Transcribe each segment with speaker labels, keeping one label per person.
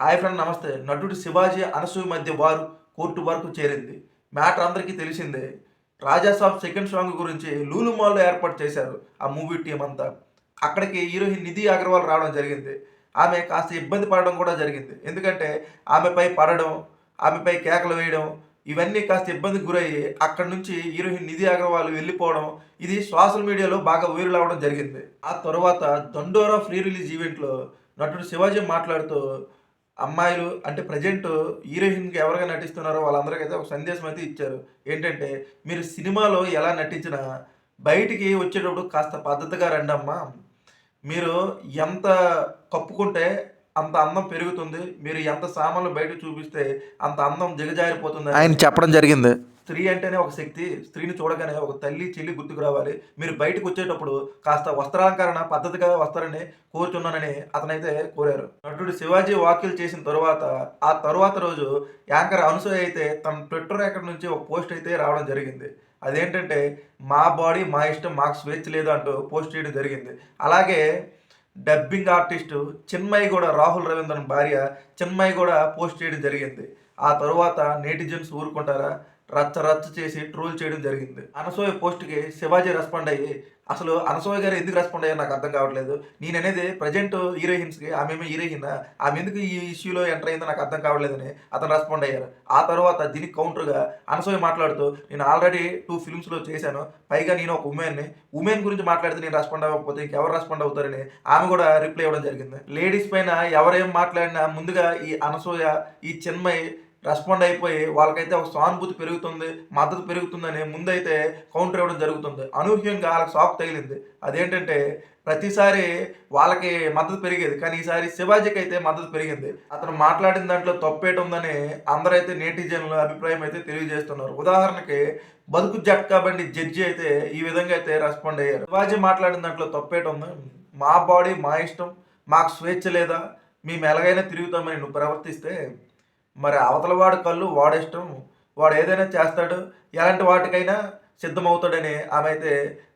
Speaker 1: Hi friend నమస్తే. నటుడు శివాజీ అనసూయ మధ్య వారు కోర్టు వరకు చేరింది. మ్యాటర్ అందరికీ తెలిసిందే. రాజాసాబ్ సెకండ్ సాంగ్ గురించి లూలు మాల్లో ఏర్పాటు చేశారు ఆ మూవీ టీం అంతా. అక్కడికి హీరోయిన్ నిధి అగర్వాల్ రావడం జరిగింది. ఆమె కాస్త ఇబ్బంది పడడం కూడా జరిగింది. ఎందుకంటే ఆమెపై పడడం ఆమెపై కేకలు వేయడం ఇవన్నీ కాస్త ఇబ్బందికి గురయ్యి అక్కడి నుంచి హీరోయిన్ నిధి అగర్వాల్ వెళ్ళిపోవడం ఇది సోషల్ మీడియాలో బాగా వైరల్ అవడం జరిగింది. ఆ తర్వాత దండోరా ఫ్రీ రిలీజ్ ఈవెంట్లో నటుడు శివాజీ మాట్లాడుతూ అమ్మాయిలు అంటే ప్రజెంట్ హీరోయిన్కి ఎవరుగా నటిస్తున్నారో వాళ్ళందరికీ అయితే ఒక సందేశం అయితే ఇచ్చారు. ఏంటంటే మీరు సినిమాలో ఎలా నటించినా బయటికి వచ్చేటప్పుడు కాస్త పద్ధతిగా రండి అమ్మా మీరు ఎంత కప్పుకుంటే అంత అందం పెరుగుతుంది. మీరు ఎంత సామాన్లు బయట చూపిస్తే అంత అందం దిగజారిపోతుంది ఆయన చెప్పడం జరిగింది. స్త్రీ అంటేనే ఒక శక్తి స్త్రీని చూడగానే ఒక తల్లి చెల్లి గుర్తుకు రావాలి. మీరు బయటకు వచ్చేటప్పుడు కాస్త వస్త్రాలంకరణ పద్ధతిగా వస్తారని కోరుచున్నానని అతనైతే కోరారు. నటుడు శివాజీ వ్యాఖ్యలు చేసిన తరువాత ఆ తరువాత రోజు యాంకర్ అనసూయ అయితే తన ట్విట్టర్ అకౌంట్ నుంచి ఒక పోస్ట్ అయితే రావడం జరిగింది. అదేంటంటే మా బాడీ మా ఇష్టం మాకు స్వేచ్ఛ లేదు అంటూ పోస్ట్ చేయడం జరిగింది. అలాగే డబ్బింగ్ ఆర్టిస్టు చిన్మయి కూడా రాహుల్ రవీంద్రన్ భార్య చిన్మయి కూడా పోస్ట్ చేయడం జరిగింది. ఆ తరువాత నేటిజన్స్ ఊరుకుంటారా? రచ్చ రచ్చ చేసి ట్రోల్ చేయడం జరిగింది. అనసూయ పోస్ట్కి శివాజీ రెస్పాండ్ అయ్యి అసలు అనసూయ గారు ఎందుకు రెస్పాండ్ అయ్యారు నాకు అర్థం కావట్లేదు. నేను అనేది ప్రజెంట్ హీరోయిన్స్కి ఆమె హీరోయిన్ ఆమె ఎందుకు ఈ ఇష్యూలో ఎంటర్ అయిందో నాకు అర్థం కావట్లేదని అతను రెస్పాండ్ అయ్యారు. ఆ తర్వాత దీనికి కౌంటర్గా అనసూయ మాట్లాడుతూ నేను ఆల్రెడీ టూ ఫిల్మ్స్లో చేశాను. పైగా నేను ఒక ఉమెన్ని ఉమెన్ గురించి మాట్లాడితే నేను రెస్పాండ్ అవ్వకపోతే ఇంకెవరు రెస్పాండ్ అవుతారని ఆమె కూడా రిప్లై ఇవ్వడం జరిగింది. లేడీస్ పైన ఎవరేం మాట్లాడినా ముందుగా ఈ అనసూయ ఈ చిన్మయి రెస్పాండ్ అయిపోయి వాళ్ళకైతే ఒక సానుభూతి పెరుగుతుంది మద్దతు పెరుగుతుందని ముందైతే కౌంటర్ ఇవ్వడం జరుగుతుంది. అనూహ్యంగా వాళ్ళకి షాక్ తగిలింది. అదేంటంటే ప్రతిసారి వాళ్ళకి మద్దతు పెరిగేది కానీ ఈసారి శివాజీకి అయితే మద్దతు పెరిగింది. అతను మాట్లాడిన దాంట్లో తప్పేట ఉందని అందరైతే నేటిజన్ల అభిప్రాయం అయితే తెలియజేస్తున్నారు. ఉదాహరణకి బతుకు జట్కా బండి జడ్జి అయితే ఈ విధంగా అయితే రెస్పాండ్ అయ్యారు. శివాజీ మాట్లాడిన దాంట్లో తప్పేట ఉంది మా బాడీ మా ఇష్టం మాకు స్వేచ్ఛ లేదా మేము ఎలాగైనా తిరుగుతామని నువ్వు ప్రవర్తిస్తే మరి అవతల వాడి కళ్ళు వాడిష్టం. వాడు ఏదైనా చేస్తాడు ఎలాంటి వాటికైనా సిద్ధమవుతాడని ఆమె అయితే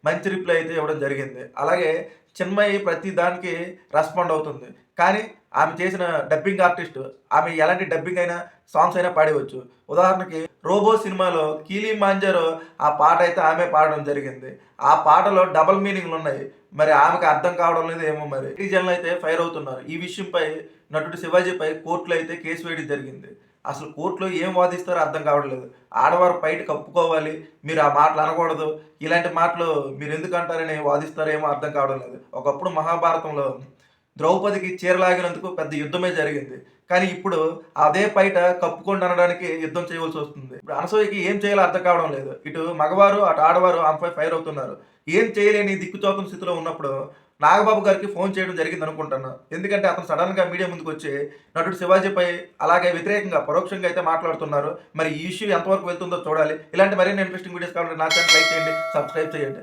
Speaker 1: మంచి రిప్లై అయితే ఇవ్వడం జరిగింది. అలాగే చిన్మయి ప్రతి దానికి రెస్పాండ్ అవుతుంది. కానీ ఆమె చేసిన డబ్బింగ్ ఆర్టిస్ట్ ఆమె ఎలాంటి డబ్బింగ్ అయినా సాంగ్స్ అయినా పాడేవచ్చు ఉదాహరణకి రోబో సినిమాలో కీలీ మాంజారో ఆ పాట అయితే ఆమె పాడడం జరిగింది. ఆ పాటలో డబల్ మీనింగ్లు ఉన్నాయి మరి ఆమెకు అర్థం కావడం లేదు ఏమో మరి. జన్లు అయితే ఫైర్ అవుతున్నారు. ఈ విషయంపై నటుడు శివాజీపై కోర్టులో అయితే కేసు వేయడం జరిగింది. అసలు కోర్టులో ఏం వాదిస్తారో అర్థం కావట్లేదు. ఆడవారు బయట కప్పుకోవాలి మీరు ఆ మాటలు అనకూడదు ఇలాంటి మాటలు మీరు ఎందుకు అంటారని వాదిస్తారో ఏమో అర్థం కావడం లేదు ఒకప్పుడు మహాభారతంలో ద్రౌపదికి చీరలాగినందుకు పెద్ద యుద్ధమే జరిగింది. కానీ ఇప్పుడు అదే బయట కప్పుకోండి అనడానికి యుద్ధం చేయవలసి వస్తుంది. ఇప్పుడు అనసూయకి ఏం చేయాలో అర్థం కావడం లేదు. ఇటు మగవారు అటు ఆడవారు ఆమెపై ఫైర్ అవుతున్నారు. ఏం చేయలేని దిక్కుచోకం స్థితిలో ఉన్నప్పుడు నాగబాబు గారికి ఫోన్ చేయడం జరిగింది అనుకుంటున్నాను ఎందుకంటే అతను సడన్గా మీడియా ముందుకు వచ్చి నటుడు శివాజీపై అలాగే వ్యతిరేకంగా పరోక్షంగా అయితే మాట్లాడుతున్నారు. మరి ఈ ఇష్యూ ఎంతవరకు వెళ్తుందో చూడాలి. ఇలాంటి మరిన్ని ఇంట్రెస్టింగ్ వీడియోస్ కావాలంటే నా ఛానల్ లైక్ చేయండి సబ్స్క్రైబ్ చేయండి.